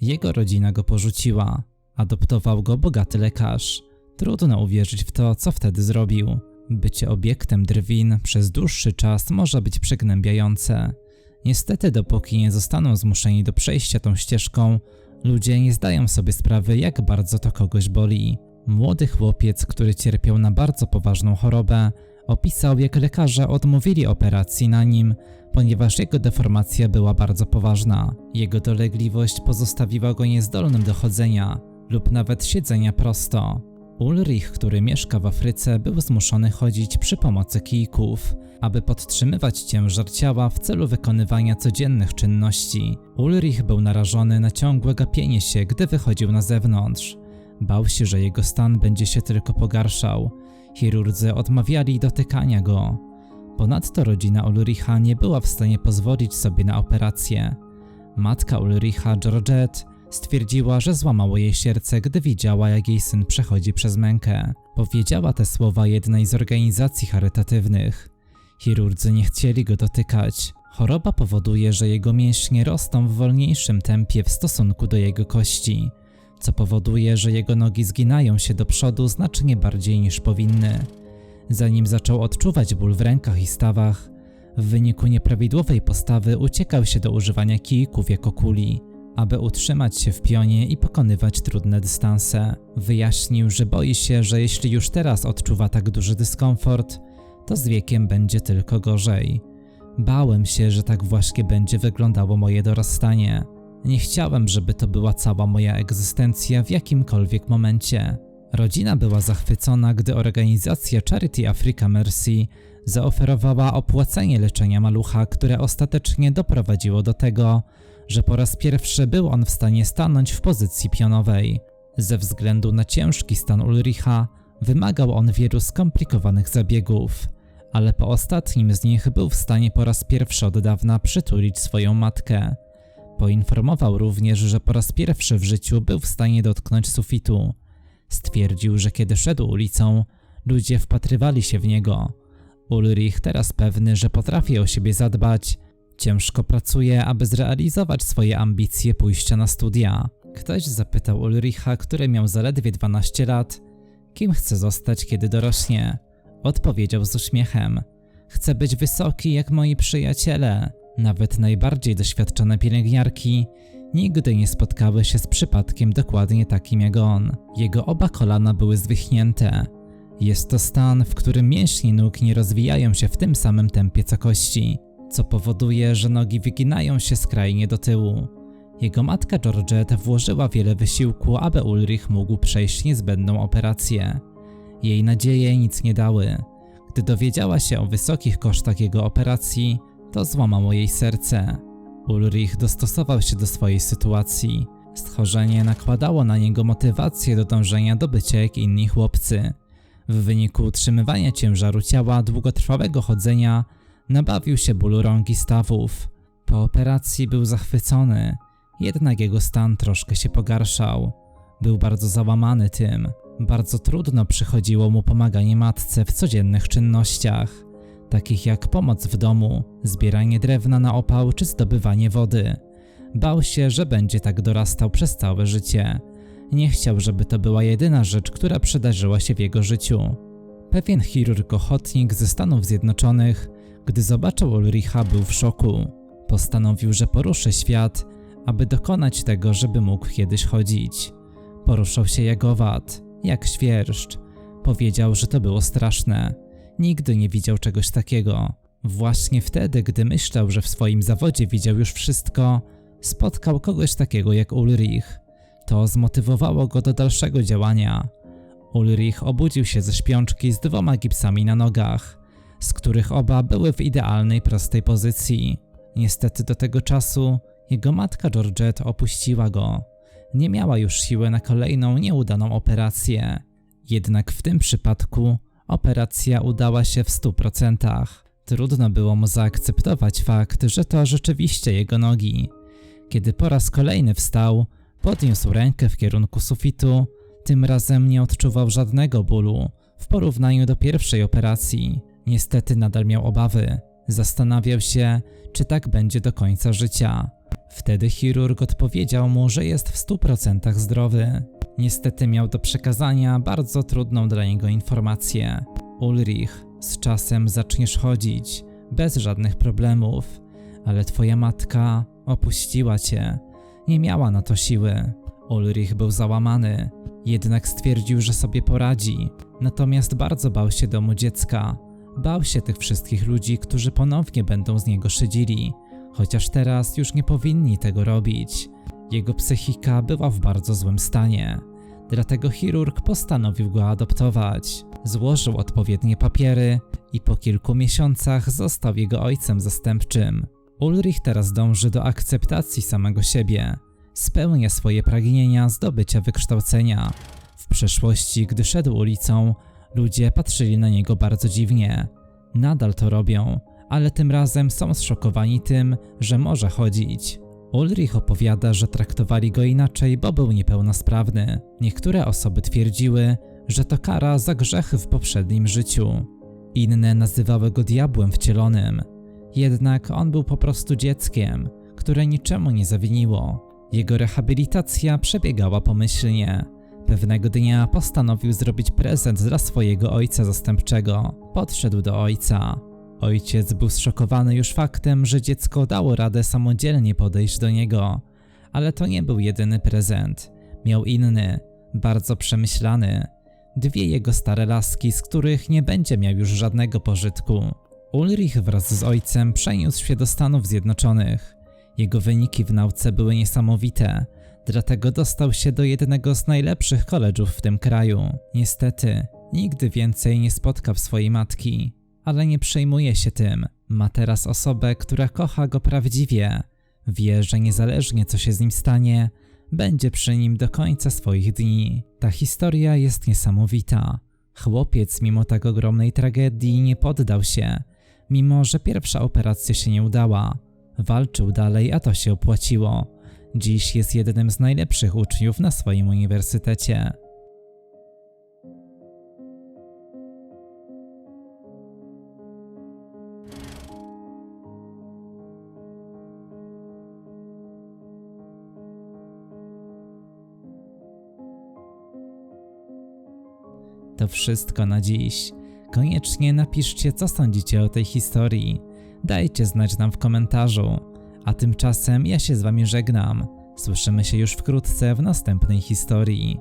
Jego rodzina go porzuciła. Adoptował go bogaty lekarz. Trudno uwierzyć w to, co wtedy zrobił. Bycie obiektem drwin przez dłuższy czas może być przygnębiające. Niestety, dopóki nie zostaną zmuszeni do przejścia tą ścieżką, ludzie nie zdają sobie sprawy, jak bardzo to kogoś boli. Młody chłopiec, który cierpiał na bardzo poważną chorobę, opisał, jak lekarze odmówili operacji na nim, ponieważ jego deformacja była bardzo poważna. Jego dolegliwość pozostawiła go niezdolnym do chodzenia lub nawet siedzenia prosto. Ulrich, który mieszka w Afryce, był zmuszony chodzić przy pomocy kijków, aby podtrzymywać ciężar ciała w celu wykonywania codziennych czynności. Ulrich był narażony na ciągłe gapienie się, gdy wychodził na zewnątrz. Bał się, że jego stan będzie się tylko pogarszał. Chirurdzy odmawiali dotykania go. Ponadto rodzina Ulricha nie była w stanie pozwolić sobie na operację. Matka Ulricha, Georgette, stwierdziła, że złamało jej serce, gdy widziała, jak jej syn przechodzi przez mękę. Powiedziała te słowa jednej z organizacji charytatywnych. Chirurdzy nie chcieli go dotykać. Choroba powoduje, że jego mięśnie rosną w wolniejszym tempie w stosunku do jego kości, co powoduje, że jego nogi zginają się do przodu znacznie bardziej niż powinny. Zanim zaczął odczuwać ból w rękach i stawach, w wyniku nieprawidłowej postawy uciekał się do używania kijków jako kuli, aby utrzymać się w pionie i pokonywać trudne dystanse. Wyjaśnił, że boi się, że jeśli już teraz odczuwa tak duży dyskomfort, to z wiekiem będzie tylko gorzej. Bałem się, że tak właśnie będzie wyglądało moje dorastanie. Nie chciałem, żeby to była cała moja egzystencja w jakimkolwiek momencie. Rodzina była zachwycona, gdy organizacja Charity Africa Mercy zaoferowała opłacenie leczenia malucha, które ostatecznie doprowadziło do tego, że po raz pierwszy był on w stanie stanąć w pozycji pionowej. Ze względu na ciężki stan Ulricha, wymagał on wielu skomplikowanych zabiegów, ale po ostatnim z nich był w stanie po raz pierwszy od dawna przytulić swoją matkę. Poinformował również, że po raz pierwszy w życiu był w stanie dotknąć sufitu. Stwierdził, że kiedy szedł ulicą, ludzie wpatrywali się w niego. Ulrich, teraz pewny, że potrafi o siebie zadbać, ciężko pracuje, aby zrealizować swoje ambicje pójścia na studia. Ktoś zapytał Ulricha, który miał zaledwie 12 lat, kim chce zostać, kiedy dorośnie. Odpowiedział z uśmiechem: Chcę być wysoki jak moi przyjaciele. Nawet najbardziej doświadczone pielęgniarki nigdy nie spotkały się z przypadkiem dokładnie takim jak on. Jego oba kolana były zwichnięte. Jest to stan, w którym mięśnie nóg nie rozwijają się w tym samym tempie co kości, co powoduje, że nogi wyginają się skrajnie do tyłu. Jego matka Georgette włożyła wiele wysiłku, aby Ulrich mógł przejść niezbędną operację. Jej nadzieje nic nie dały. Gdy dowiedziała się o wysokich kosztach jego operacji, to złamało jej serce. Ulrich dostosował się do swojej sytuacji. Stworzenie nakładało na niego motywację do dążenia do bycia jak inni chłopcy. W wyniku utrzymywania ciężaru ciała, długotrwałego chodzenia, nabawił się bólu rąk i stawów. Po operacji był zachwycony, jednak jego stan troszkę się pogarszał. Był bardzo załamany tym. Bardzo trudno przychodziło mu pomaganie matce w codziennych czynnościach, takich jak pomoc w domu, zbieranie drewna na opał czy zdobywanie wody. Bał się, że będzie tak dorastał przez całe życie. Nie chciał, żeby to była jedyna rzecz, która przydarzyła się w jego życiu. Pewien chirurg ochotnik ze Stanów Zjednoczonych, gdy zobaczył Ulricha, był w szoku. Postanowił, że poruszy świat, aby dokonać tego, żeby mógł kiedyś chodzić. Poruszał się jak owad, jak świerszcz. Powiedział, że to było straszne. Nigdy nie widział czegoś takiego. Właśnie wtedy, gdy myślał, że w swoim zawodzie widział już wszystko, spotkał kogoś takiego jak Ulrich. To zmotywowało go do dalszego działania. Ulrich obudził się ze śpiączki z dwoma gipsami na nogach, z których oba były w idealnej prostej pozycji. Niestety do tego czasu jego matka Georgette opuściła go nie miała już siły na kolejną nieudaną operację. Jednak w tym przypadku operacja udała się w 100%. Trudno było mu zaakceptować fakt, że to rzeczywiście jego nogi. Kiedy po raz kolejny wstał, podniósł rękę w kierunku sufitu, tym razem nie odczuwał żadnego bólu w porównaniu do pierwszej operacji. Niestety nadal miał obawy. Zastanawiał się, czy tak będzie do końca życia. Wtedy chirurg odpowiedział mu, że jest w 100% zdrowy. Niestety miał do przekazania bardzo trudną dla niego informację. Ulrich, z czasem zaczniesz chodzić, bez żadnych problemów, ale twoja matka opuściła cię. Nie miała na to siły. Ulrich był załamany, jednak stwierdził, że sobie poradzi. Natomiast bardzo bał się domu dziecka. Bał się tych wszystkich ludzi, którzy ponownie będą z niego szydzili, chociaż teraz już nie powinni tego robić. Jego psychika była w bardzo złym stanie. Dlatego chirurg postanowił go adoptować. Złożył odpowiednie papiery i po kilku miesiącach został jego ojcem zastępczym. Ulrich teraz dąży do akceptacji samego siebie. Spełnia swoje pragnienia zdobycia wykształcenia. W przeszłości, gdy szedł ulicą, ludzie patrzyli na niego bardzo dziwnie. Nadal to robią, ale tym razem są zszokowani tym, że może chodzić. Ulrich opowiada, że traktowali go inaczej, bo był niepełnosprawny. Niektóre osoby twierdziły, że to kara za grzechy w poprzednim życiu. Inne nazywały go diabłem wcielonym. Jednak on był po prostu dzieckiem, które niczemu nie zawiniło. Jego rehabilitacja przebiegała pomyślnie. Pewnego dnia postanowił zrobić prezent dla swojego ojca zastępczego. Podszedł do ojca. Ojciec był zszokowany już faktem, że dziecko dało radę samodzielnie podejść do niego. Ale to nie był jedyny prezent. Miał inny, bardzo przemyślany. Dwie jego stare laski, z których nie będzie miał już żadnego pożytku. Ulrich wraz z ojcem przeniósł się do Stanów Zjednoczonych. Jego wyniki w nauce były niesamowite, dlatego dostał się do jednego z najlepszych koledżów w tym kraju. Niestety, nigdy więcej nie spotkał swojej matki, ale nie przejmuje się tym. Ma teraz osobę, która kocha go prawdziwie. Wie, że niezależnie co się z nim stanie, będzie przy nim do końca swoich dni. Ta historia jest niesamowita. Chłopiec, mimo tak ogromnej tragedii, nie poddał się, mimo że pierwsza operacja się nie udała. Walczył dalej, a to się opłaciło. Dziś jest jednym z najlepszych uczniów na swoim uniwersytecie. To wszystko na dziś. Koniecznie napiszcie, co sądzicie o tej historii. Dajcie znać nam w komentarzu. A tymczasem ja się z wami żegnam. Słyszymy się już wkrótce w następnej historii.